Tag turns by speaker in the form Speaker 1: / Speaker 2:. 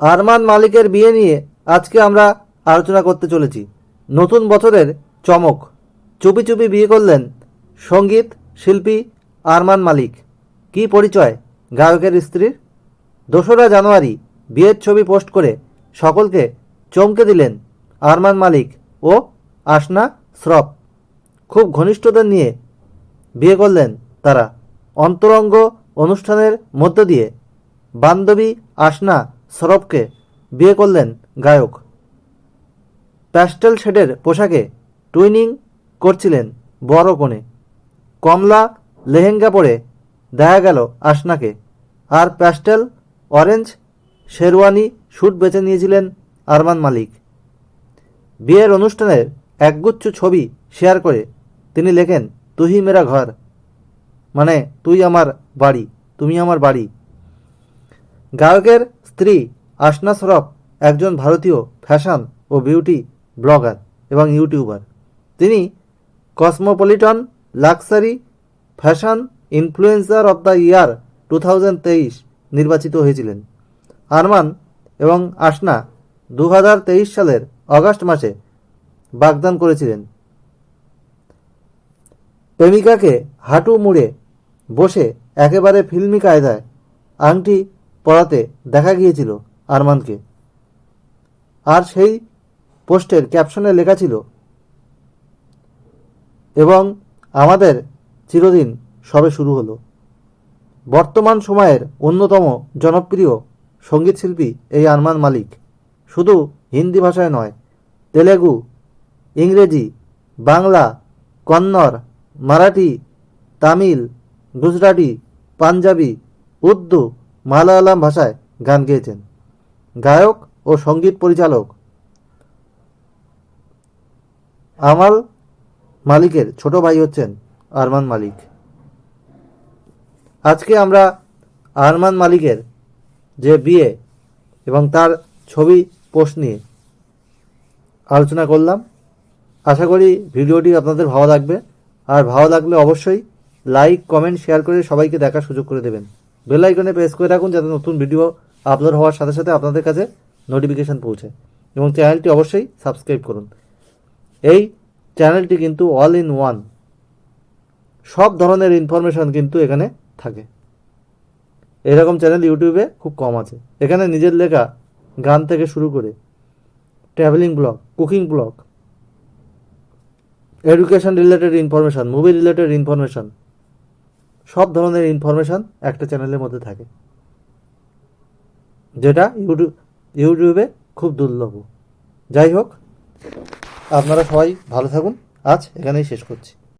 Speaker 1: আরমান মালিকের বিয়ে নিয়ে আজকে আমরা আলোচনা করতে চলেছি। নতুন বছরের চমক। চুপি চুপি বিয়ে করলেন সংগীত শিল্পী আরমান মালিক। কি পরিচয় গায়কের স্ত্রীর? দোসরা জানুয়ারি বিয়ের ছবি পোস্ট করে সকলকে চমকে দিলেন আরমান মালিক ও আসনা শ্রফ খুব ঘনিষ্ঠদের নিয়ে বিয়ে করলেন তারা। অন্তরঙ্গ অনুষ্ঠানের মধ্য দিয়ে বান্ধবী আসনা সরবকে বিয়ে করলেন গায়ক। প্যাস্টেল শেডের পোশাকে টুইনিং করছিলেন বড় কোণে। কমলা লেহেঙ্গা পরে দেখা গেল আসনাকে আর প্যাস্টেল অরেঞ্জ শেরওয়ানি শ্যুট বেছে নিয়েছিলেন আরমান মালিক। বিয়ের অনুষ্ঠানের একগুচ্ছ ছবি শেয়ার করে তিনি লেখেন তুহি মেরা ঘর। মানে তুই আমার বাড়ি, তুমি আমার বাড়ি। গায়কের স্ত্রী আসনা সরফ একজন ভারতীয় ফ্যাশন ও বিউটি ব্লগার এবং ইউটিউবার। তিনি Cosmopolitan luxury fashion influencer of the year two নির্বাচিত হয়েছিলেন। আরমান এবং আসনা দু হাজার তেইশ সালের অগাস্ট মাসে বাগদান করেছিলেন। প্রেমিকাকে হাঁটু মুড়ে বসে একেবারে ফিল্মি কায়দায় আংটি পরাতে দেখা গিয়েছিল আরমানকে। আর সেই পোস্টের ক্যাপশনে লেখা ছিল, এবং আমাদের চিরদিন সবে শুরু হলো। বর্তমান সময়ের অন্যতম জনপ্রিয় সঙ্গীতশিল্পী এই আরমান মালিক। শুধু হিন্দি ভাষায় নয়, তেলেগু, ইংরেজি, বাংলা, কন্নড়, মারাঠি, তামিল, গুজরাটি, পাঞ্জাবি, উর্দু মালায়ালাম ভাষায় গান গেয়েছেন। গায়ক ও সংগীত পরিচালক আমাল মালিকের ছোট ভাই হচ্ছেন আরমান মালিক। আজকে আমরা আরমান মালিকের যে বিয়ে এবং তার ছবি, পোস্ট নিয়ে আলোচনা করলাম। আশা করি ভিডিওটি আপনাদের ভালো লাগবে। আর ভালো লাগলে অবশ্যই লাইক, কমেন্ট, শেয়ার করে সবাইকে দেখার সুযোগ করে দেবেন। বেল আইকনে প্রেস করে রাখুন যাতে নতুন ভিডিও আপলোড হওয়ার সাথে সাথে আপনাদের কাছে নোটিফিকেশান পৌঁছে। এবং চ্যানেলটি অবশ্যই সাবস্ক্রাইব করুন। এই চ্যানেলটি কিন্তু অল ইন ওয়ান সব ধরনের ইনফরমেশন কিন্তু এখানে থাকে। এরকম চ্যানেল ইউটিউবে খুব কম আছে। এখানে নিজের লেখা গান থেকে শুরু করে travelling blog cooking blog education related information movie related information সব ধরনের ইনফরমেশান একটা চ্যানেলের মধ্যে থাকে। যেটা ইউটিউব ইউটিউবে খুব দুর্লভ। যাই হোক, আপনারা সবাই ভালো থাকুন। আজ এখানেই শেষ করছি।